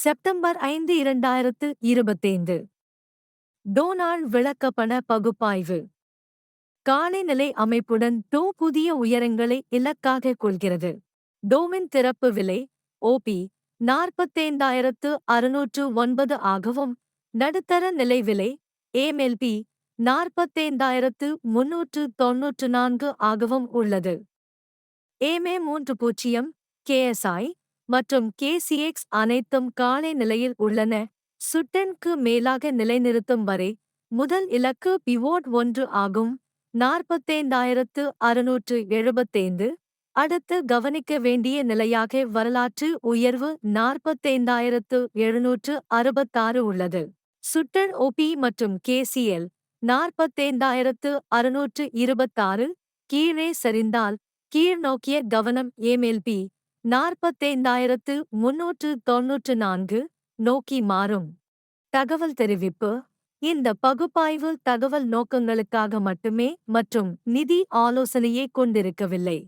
September ஐந்து இரண்டாயிரத்து இருபத்தைந்து. டோனால் விளக்கப்பண பகுப்பாய்வு. காலைநிலை அமைப்புடன் டோ புதிய உயரங்களை இலக்காக கொள்கிறது. டோவின் திறப்பு விலை ஓபி நாற்பத்தைந்தாயிரத்து அறுநூற்று ஒன்பது ஆகவும் நடுத்தர நிலை விலை ஏமெல்பி நாற்பத்தைந்தாயிரத்து முன்னூற்று தொன்னூற்று நான்கு ஆகவும் உள்ளது. ஏமே மூன்று பூஜ்ஜியம் கேஎஸ்ஐ மற்றும் கேசிஎக்ஸ் அனைத்தும் காலை நிலையில் உள்ளன. சுட்டென்க்கு மேலாக நிலைநிறுத்தும் வரை முதல் இலக்கு பிவோட் ஒன்று ஆகும். நாற்பத்தைந்தாயிரத்து அறுநூற்று எழுபத்தைந்து. அடுத்து கவனிக்க வேண்டிய நிலையாக வரலாற்று உயர்வு நாற்பத்தைந்தாயிரத்து எழுநூற்று அறுபத்தாறு உள்ளது. சுட்டன் ஓபி மற்றும் கேசிஎல் நாற்பத்தைந்தாயிரத்து அறுநூற்று இருபத்தாறு. கீழே சரிந்தால் கீழ்நோக்கிய கவனம் ஏமெல்பி நாற்பத்தைந்தாயிரத்து முன்னூற்று தொன்னூற்று நான்கு நோக்கி மாறும். தகவல் தெரிவிப்பு. இந்த பகுப்பாய்வு தகவல் நோக்கங்களுக்காக மட்டுமே மற்றும் நிதி ஆலோசனையை கொண்டிருக்கவில்லை.